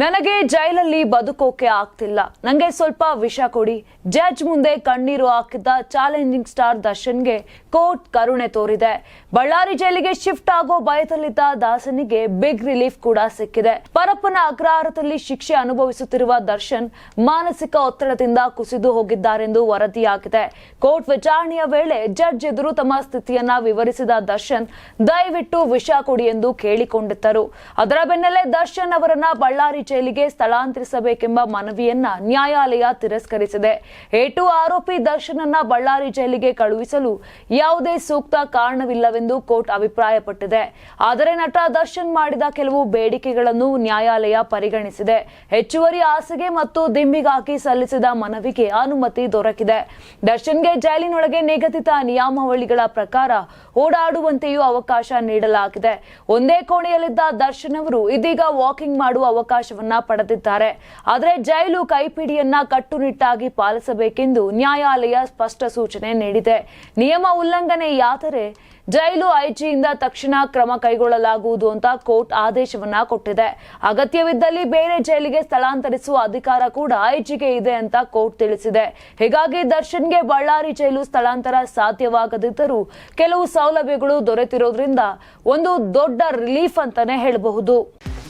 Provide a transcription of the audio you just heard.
ನನಗೆ ಜೈಲಲ್ಲಿ ಬದುಕೋಕೆ ಆಗ್ತಿಲ್ಲ. ನಂಗೆ ಸ್ವಲ್ಪ ವಿಷ ಕೊಡಿ. ಜಡ್ಜ್ ಮುಂದೆ ಕಣ್ಣೀರು ಹಾಕಿದ್ದ ಚಾಲೆಂಜಿಂಗ್ ಸ್ಟಾರ್ ದರ್ಶನ್ಗೆ ಕೋರ್ಟ್ ಕರುಣೆ ತೋರಿದೆ. ಬಳ್ಳಾರಿ ಜೈಲಿಗೆ ಶಿಫ್ಟ್ ಆಗೋ ಭಯದಲ್ಲಿದ್ದ ದಾಸನಿಗೆ ಬಿಗ್ ರಿಲೀಫ್ ಕೂಡ ಸಿಕ್ಕಿದೆ. ಪರಪ್ಪನ ಅಗ್ರಹಾರದಲ್ಲಿ ಶಿಕ್ಷೆ ಅನುಭವಿಸುತ್ತಿರುವ ದರ್ಶನ್ ಮಾನಸಿಕ ಒತ್ತಡದಿಂದ ಕುಸಿದು ಹೋಗಿದ್ದಾರೆಂದು ವರದಿಯಾಗಿದೆ. ಕೋರ್ಟ್ ವಿಚಾರಣೆಯ ವೇಳೆ ಜಡ್ಜ್ ಎದುರು ತಮ್ಮ ಸ್ಥಿತಿಯನ್ನ ವಿವರಿಸಿದ ದರ್ಶನ್, ದಯವಿಟ್ಟು ವಿಷ ಕೊಡಿ ಎಂದು ಕೇಳಿಕೊಂಡಿದ್ದರು. ಅದರ ಬೆನ್ನಲ್ಲೇ ದರ್ಶನ್ ಅವರನ್ನ ಬಳ್ಳಾರಿ ಜೈಲಿಗೆ ಸ್ಥಳಾಂತರಿಸಬೇಕೆಂಬ ಮನವಿಯನ್ನ ನ್ಯಾಯಾಲಯ ತಿರಸ್ಕರಿಸಿದೆ. ಏಟು ಆರೋಪಿ ದರ್ಶನನ್ನ ಬಳ್ಳಾರಿ ಜೈಲಿಗೆ ಕಳುಹಿಸಲು ಯಾವುದೇ ಸೂಕ್ತ ಕಾರಣವಿಲ್ಲವೆಂದು ಕೋರ್ಟ್ ಅಭಿಪ್ರಾಯಪಟ್ಟಿದೆ. ಆದರೆ ನಟ ದರ್ಶನ್ ಮಾಡಿದ ಕೆಲವು ಬೇಡಿಕೆಗಳನ್ನು ನ್ಯಾಯಾಲಯ ಪರಿಗಣಿಸಿದೆ. ಹೆಚ್ಚುವರಿ ಆಸೆಗೆ ಮತ್ತು ದಿಂಬಿಗಾಗಿ ಸಲ್ಲಿಸಿದ ಮನವಿಗೆ ಅನುಮತಿ ದೊರಕಿದೆ. ದರ್ಶನ್ಗೆ ಜೈಲಿನೊಳಗೆ ನಿಗದಿತ ನಿಯಮಾವಳಿಗಳ ಪ್ರಕಾರ ಓಡಾಡುವಂತೆಯೂ ಅವಕಾಶ ನೀಡಲಾಗಿದೆ. ಒಂದೇ ಕೋಣೆಯಲ್ಲಿದ್ದ ದರ್ಶನ್ ಅವರು ಇದೀಗ ವಾಕಿಂಗ್ ಮಾಡುವ ಅವಕಾಶವನ್ನ ಪಡೆದಿದ್ದಾರೆ. ಆದರೆ ಜೈಲು ಕೈಪಿಡಿಯನ್ನ ಕಟ್ಟುನಿಟ್ಟಾಗಿ ಪಾಲಿಸಬೇಕೆಂದು ನ್ಯಾಯಾಲಯ ಸ್ಪಷ್ಟ ಸೂಚನೆ ನೀಡಿದೆ. ನಿಯಮ ಉಲ್ಲಂಘನೆಯಾದರೆ ಜೈಲು ಐಜಿಯಿಂದ ತಕ್ಷಣ ಕ್ರಮ ಕೈಗೊಳ್ಳಲಾಗುವುದು ಅಂತ ಕೋರ್ಟ್ ಆದೇಶವನ್ನ ಕೊಟ್ಟಿದೆ. ಅಗತ್ಯವಿದ್ದಲ್ಲಿ ಬೇರೆ ಜೈಲಿಗೆ ಸ್ಥಳಾಂತರಿಸುವ ಅಧಿಕಾರ ಕೂಡ ಐಜಿಗೆ ಇದೆ ಅಂತ ಕೋರ್ಟ್ ತಿಳಿಸಿದೆ. ಹೀಗಾಗಿ ದರ್ಶನ್ಗೆ ಬಳ್ಳಾರಿ ಜೈಲು ಸ್ಥಳಾಂತರ ಸಾಧ್ಯವಾಗದಿದ್ದರೂ ಕೆಲವು ಸೌಲಭ್ಯಗಳು ದೊರೆತಿರೋದ್ರಿಂದ ಒಂದು ದೊಡ್ಡ ರಿಲೀಫ್ ಅಂತಾನೆ ಹೇಳಬಹುದು.